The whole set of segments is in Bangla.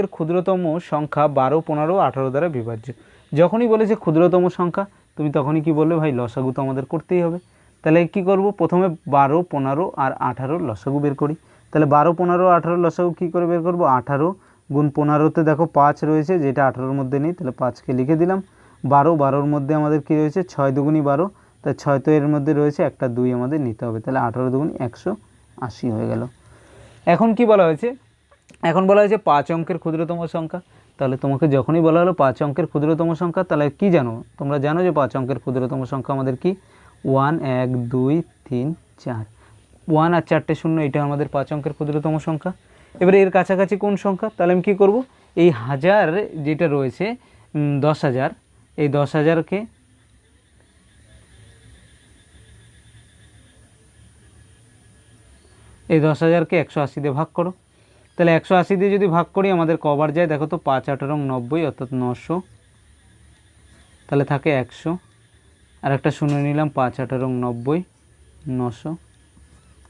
এর ক্ষুদ্রতম সংখ্যা বারো, পনেরো, আঠারো দ্বারা বিভাজ্য। যখনই বলেছে ক্ষুদ্রতম সংখ্যা, তুমি তখনই কি বললে, ভাই, লসাগু তো আমাদের করতেই হবে। তাহলে কি করব? প্রথমে বারো, পনেরো আর আঠারোর লসাগু বের করি। তাহলে বারো, পনেরো, আঠারো লসাগু কী করে বের করব? আঠারো গুণ পনেরোতে দেখো পাঁচ রয়েছে, যেটা আঠারোর মধ্যে নেই, তাহলে পাঁচকে লিখে দিলাম। বারো, বারোর মধ্যে আমাদের কী রয়েছে? ছয় দুগুণি বারো তাই ছয় তো এর মধ্যে রয়েছে, একটা দুই আমাদের নিতে হবে। তাহলে আঠারো দুগুণি একশো আশি হয়ে গেল। এখন কি বলা হয়েছে? এখন বলা হয়েছে পাঁচ অঙ্কের ক্ষুদ্রতম সংখ্যা। তাহলে তোমাকে যখনই বলা হলো পাঁচ অঙ্কের ক্ষুদ্রতম সংখ্যা, তাহলে কি জানো? তোমরা জানো যে পাঁচ অঙ্কের ক্ষুদ্রতম সংখ্যা আমাদের কি? ওয়ান, এক, দুই, তিন, চার। ওয়ান আর চারটে শূন্য, এটা আমাদের পাঁচ অঙ্কের ক্ষুদ্রতম সংখ্যা। এবারে এর কাছাকাছি কোন সংখ্যা? তাহলে আমি কী করব? এই হাজার যেটা রয়েছে দশ হাজার, এই দশ হাজারকে এই দশ হাজারকে একশো আশি দিয়ে ভাগ করো। তাহলে একশো আশি দিয়ে যদি ভাগ করি, আমাদের কবার যায়, দেখো তো, পাঁচ, আঠারো, নব্বই, অর্থাৎ নশো। তাহলে থাকে একশো। আর একটা শুনে নিলাম, পাঁচ, আঠারো, নব্বই, নশো।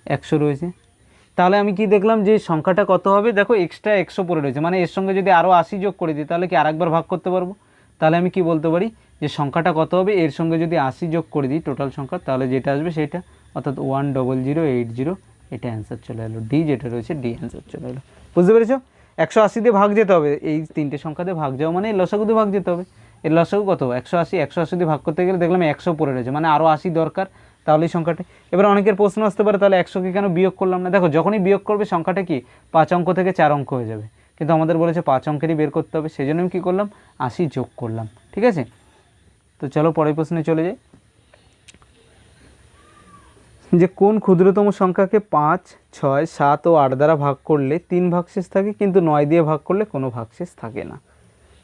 একশো রয়েছে। তাহলে আমি কি দেখলাম যে সংখ্যাটা কত হবে? দেখো এক্সট্রা একশো পড়ে রয়েছে। মানে এর সঙ্গে যদি আরও আশি যোগ করে দিই, তাহলে কি আরেকবার ভাগ করতে পারব? তাহলে আমি কি বলতে পারি যে সংখ্যাটা কত হবে? এর সঙ্গে যদি আশি যোগ করে দিই টোটাল সংখ্যা, তাহলে যেটা আসবে সেটা, অর্থাৎ one double zero eight zero এটা অ্যান্সার চলে এলো। ডি যেটা রয়েছে ডি অ্যান্সার চলে এলো। বুঝতে পেরেছ? একশো আশি দিয়ে ভাগ যেতে হবে। এই তিনটে সংখ্যা দিয়ে ভাগ যাওয়া মানে লসাগু দিয়ে ভাগ যেতে হবে। এর লসাগু কত? একশো আশি একশো আশি দিয়ে ভাগ করতে গেলে দেখলাম একশো পড়ে রয়েছে। মানে আরও আশি দরকার তাহলে এই সংখ্যাটা। এবার অনেকের প্রশ্ন আসতে পারে, তাহলে একশোকে কেন বিয়োগ করলাম না? দেখো, যখনই বিয়োগ করবে, সংখ্যাটা কি? পাঁচ অঙ্ক থেকে চার অঙ্ক হয়ে যাবে। কিন্তু আমাদের বলেছে পাঁচ অঙ্কেরই বের করতে হবে। সেই জন্য আমি কী করলাম? আশি যোগ করলাম। ঠিক আছে? তো চলো পরের প্রশ্নে চলে যাই। যে কোন ক্ষুদ্রতম সংখ্যাকে পাঁচ, ছয়, সাত ও আট দ্বারা ভাগ করলে তিন ভাগশেষ থাকে, কিন্তু নয় দিয়ে ভাগ করলে কোনো ভাগশেষ থাকে না।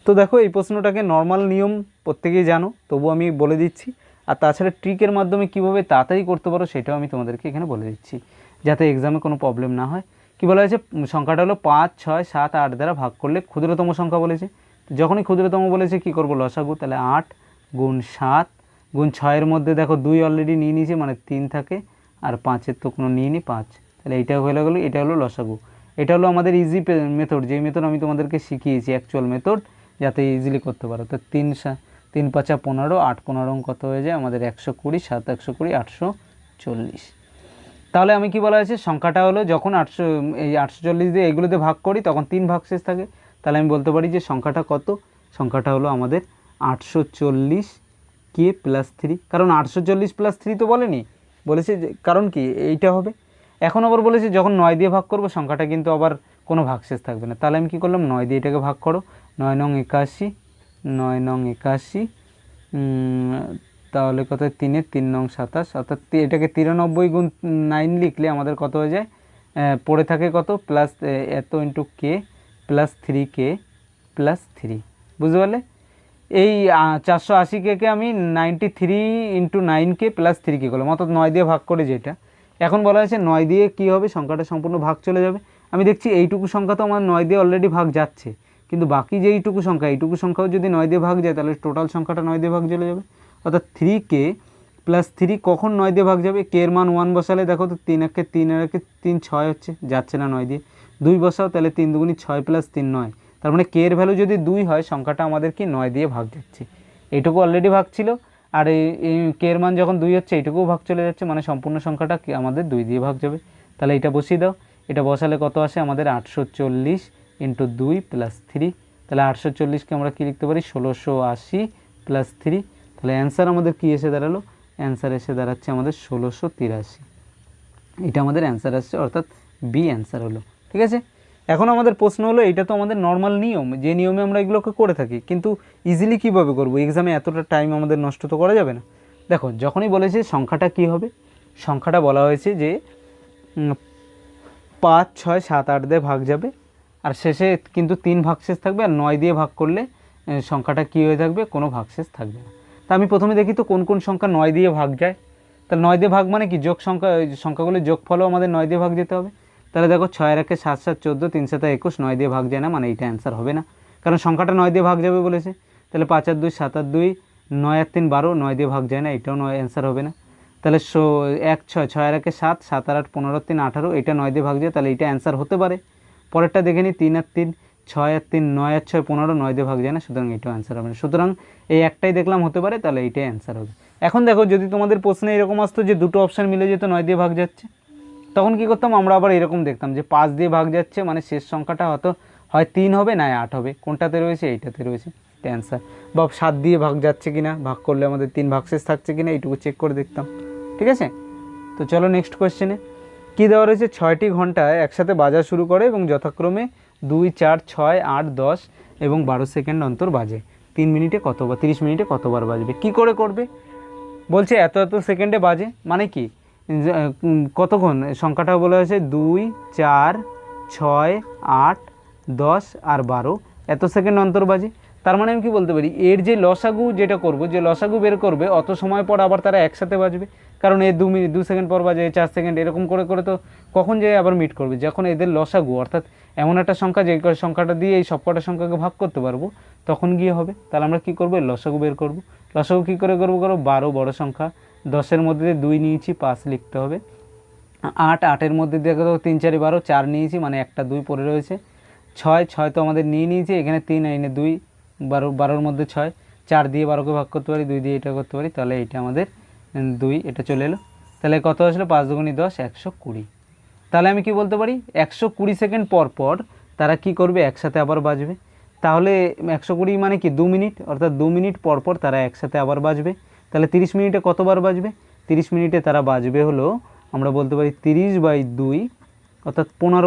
তো দেখো, এই প্রশ্নটাকে নর্মাল নিয়ম প্রত্যেকেই জানো তবু আমি বলে দিচ্ছি। আর তাছাড়া ট্রিকের মাধ্যমে কীভাবে তাড়াতাড়ি করতে পারো, সেটাও আমি তোমাদেরকে এখানে বলে দিচ্ছি, যাতে এক্সামে কোনো প্রবলেম না হয়। কী বলা হয়েছে? সংখ্যাটা হলো পাঁচ, ছয়, সাত, আট দ্বারা ভাগ করলে ক্ষুদ্রতম সংখ্যা বলেছে। যখনই ক্ষুদ্রতম বলেছে, কী করব? লসাগু। তাহলে আট গুণ সাত গুণ ছয়ের মধ্যে দেখো, দুই অলরেডি নিয়ে নিয়েছে মানে তিন থাকে। আর পাঁচের তো কোনো নিয়ে নি, পাঁচ। তাহলে এইটা হয়ে গেলো, এটা হলো লসাগু। এটা হলো আমাদের ইজি মেথড যেই মেথড আমি তোমাদেরকে শিখিয়েছি অ্যাকচুয়াল মেথড যাতে ইজিলি করতে পারো। তো তিন তিন পাঁচা পনেরো, আট পনেরো কত হয়ে যায়? আমাদের একশো কুড়ি, সাত একশো কুড়ি, আটশো চল্লিশ। তাহলে আমি কি বলা হয়েছে? সংখ্যাটা হলো যখন আটশো, এই আটশো চল্লিশ দিয়ে এগুলোতে ভাগ করি, তখন তিন ভাগ শেষ থাকে। তাহলে আমি বলতে পারি যে সংখ্যাটা কত? সংখ্যাটা হলো আমাদের আটশো চল্লিশ কে প্লাস থ্রি। কারণ আটশো চল্লিশ প্লাস থ্রি তো বলেনি। বলেছে যে, কারণ কি? এইটা হবে। এখন আবার বলেছে, যখন নয় দিয়ে ভাগ করব, সংখ্যাটা কিন্তু আবার কোনো ভাগশেষ থাকবে না। তাহলে আমি কী করলাম? নয় দিয়ে এটাকে ভাগ করো। নয় নং একাশি, নয় নং একাশি তাহলে কত তিনে তিন নং সাতাশ। অর্থাৎ এটাকে তিরানব্বই গুণ নাইন লিখলে আমাদের কত হয়ে যায়? পড়ে থাকে কত? প্লাস এত into K, plus three K, plus three. বুঝতে পারলে? এই চারশো আশি কেকে আমি ninety three into nine K plus three K করলাম, অর্থাৎ নয় দিয়ে ভাগ করে যেটা। এখন বলা হয়েছে নয় দিয়ে কী হবে? সংখ্যাটা সম্পূর্ণ ভাগ চলে যাবে। আমি দেখছি এইটুকু সংখ্যা তো আমার নয় দিয়ে অলরেডি ভাগ যাচ্ছে, কিন্তু বাকি যে এইটুকু সংখ্যা, এইটুকু সংখ্যাও যদি নয় দিয়ে ভাগ যায়, তাহলে টোটাল সংখ্যাটা নয় দিয়ে ভাগ চলে যাবে। অর্থাৎ থ্রি কে প্লাস থ্রি কখন নয় দিয়ে ভাগ যাবে? কে এর মান ওয়ান বসালে দেখো তো তিন একে তিন একে তিন ছয় হচ্ছে, যাচ্ছে না নয় দিয়ে। দুই বসাও, তাহলে তিন দুগুণি ছয় প্লাস তিন নয়। তার মানে কে এর ভ্যালু যদি দুই হয়, সংখ্যাটা আমাদের কি নয় দিয়ে ভাগ যাচ্ছে। এইটুকু অলরেডি ভাগ ছিল। আর এই কে এর মান যখন দুই হচ্ছে, এইটুকুও ভাগ চলে যাচ্ছে মানে সম্পূর্ণ সংখ্যাটা কি, আমাদের দুই দিয়ে ভাগ যাবে। তাহলে এটা বসিয়ে দাও। এটা বসালে কত আসে? আমাদের আটশো চল্লিশ ইন্টু দুই প্লাস থ্রি তাহলে আটশো চল্লিশকে আমরা কী লিখতে পারি? ষোলোশো আশি প্লাস থ্রি তাহলে অ্যান্সার আমাদের কী এসে দাঁড়াল? অ্যান্সার এসে দাঁড়াচ্ছে আমাদের ষোলোশো তিরাশি। এটা আমাদের অ্যান্সার আসছে, অর্থাৎ বি অ্যান্সার হলো। ঠিক আছে? এখন আমাদের প্রশ্ন হলো, এটা তো আমাদের নর্মাল নিয়ম, যে নিয়মে আমরা এগুলোকে করে থাকি। কিন্তু ইজিলি কীভাবে করব? এক্সামে এতটা টাইম আমাদের নষ্ট তো করা যাবে না। দেখো, যখনই বলেছে সংখ্যাটা কী হবে, সংখ্যাটা বলা হয়েছে যে পাঁচ, ছয়, সাত, আট দিয়ে ভাগ যাবে, আর শেষে কিন্তু তিন ভাগশেষ থাকবে, আর নয় দিয়ে ভাগ করলে সংখ্যাটা কী হয়ে থাকবে? কোনো ভাগশেষ থাকবে না। তা আমি প্রথমে দেখি তো কোন কোন সংখ্যা নয় দিয়ে ভাগ যায়। তাহলে নয় দিয়ে ভাগ মানে কি? যোগ সংখ্যা, সংখ্যাগুলোর যোগফলও আমাদের নয় দিয়ে ভাগ যেতে হবে। তাহলে দেখো ছয়, একে সাত সাত, চোদ্দ, তিন, সাত, একুশ, নয় দিয়ে ভাগ যায় না মানে এইটা অ্যান্সার হবে না। কারণ সংখ্যাটা নয় দিয়ে ভাগ যাবে বলেছে। তাহলে পাঁচ আর দুই, সাত আর দুই, নয় আর তিন, বারো, নয় দিয়ে ভাগ যায় না, এটাও নয় অ্যান্সার হবে না। তাহলে শো এক, ছয় ছয় আর একে সাত সাত আর আট, পনেরো, তিন, আঠারো, এটা নয় দিয়ে ভাগ যায়, তাহলে এটা অ্যান্সার হতে পারে। পরেরটা দেখে নিই তিন আর তিন, ছয় আর তিন, নয় আর ছয়, পনেরো, নয় দিয়ে ভাগ যায় না, সুতরাং এটাও অ্যান্সার হবে না। সুতরাং এই একটাই দেখলাম হতে পারে, তাহলে এইটাই অ্যান্সার হবে। এখন দেখো যদি তোমাদের প্রশ্নে এরকম আসতো যে দুটো অপশান মিলে যেত, নয় দিয়ে ভাগ যাচ্ছে তখন কি করতাম? আমরা আবার এরকম দেখতাম যে পাঁচ দিয়ে ভাগ যাচ্ছে মানে শেষ সংখ্যাটা হয়তো, হয় তিন হবে না আট হবে। কোনটাতে রয়েছে? এইটাতে রয়েছে। অ্যান্সার বা সাত দিয়ে ভাগ যাচ্ছে কি না ভাগ করলে আমাদের তিন ভাগ শেষ থাকছে কি না এইটুকু চেক করে দেখতাম। ঠিক আছে? তো চলো নেক্সট কোয়েশ্চেনে কী দেওয়া রয়েছে? ছয়টি ঘন্টায় একসাথে বাজা শুরু করে এবং যথাক্রমে দুই, চার, ছয়, আট, দশ এবং বারো সেকেন্ড অন্তর বাজে। তিন মিনিটে কতবার, তিরিশ মিনিটে কতবার বাজবে? কি করে করবে? বলছে এত এত সেকেন্ডে বাজে? মানে কি? কতক্ষণ? সংখ্যাটা বলা হয়েছে দুই, চার, ছয়, আট, দশ আর বারো। এত সেকেন্ড অন্তর বাজে। তার মানে আমি কি বলতে পারি? এর যে লসাগু যেটা করব, যে লসাগু বের করবে, অত সময় পর আবার তারা একসাথে বাজবে। কারণ এ দু মিনিট, দু সেকেন্ড পর বাজে, চার সেকেন্ড, এরকম করে করে তো কখন যে আবার মিট করবে? যখন এদের লসাগু, অর্থাৎ এমন একটা সংখ্যা যে সংখ্যাটা দিয়ে এই সবকটা সংখ্যাকে ভাগ করতে পারব, তখন গিয়ে হবে। তাহলে আমরা কি করব? লসাগু বের করব। লসাগু কী করে করব? করব বারো বড় সংখ্যা দশের মধ্যে দিয়ে দুই নিয়েছি, পাঁচ লিখতে হবে। আট, আটের মধ্যে দিয়ে দেখো তিন, চারি, বারো, চার নিয়েছি মানে একটা, দুই পড়ে রয়েছে। ছয় ছয় তো আমাদের নিয়ে নিয়েছি, এখানে তিন এনে দুই, বারো, বারোর মধ্যে ছয়। চার দিয়ে বারোকে ভাগ করতে পারি, দুই দিয়ে এটা করতে পারি, তাহলে এইটা আমাদের দুই, এটা চলে এলো। তাহলে কত আসলো? পাঁচ দুগুণি দশ, একশো কুড়ি। তাহলে আমি কি বলতে পারি? একশো কুড়ি সেকেন্ড পর পর তারা কি করবে? একসাথে আবার বাজবে। তাহলে একশো কুড়ি মানে কি? দু মিনিট, অর্থাৎ দু মিনিট পর পর তারা একসাথে আবার বাজবে। তাহলে তিরিশ মিনিটে কতবার বাজবে? তিরিশ মিনিটে তারা বাজবে হলো, আমরা বলতে পারি তিরিশ বাই দুই, অর্থাৎ পনেরো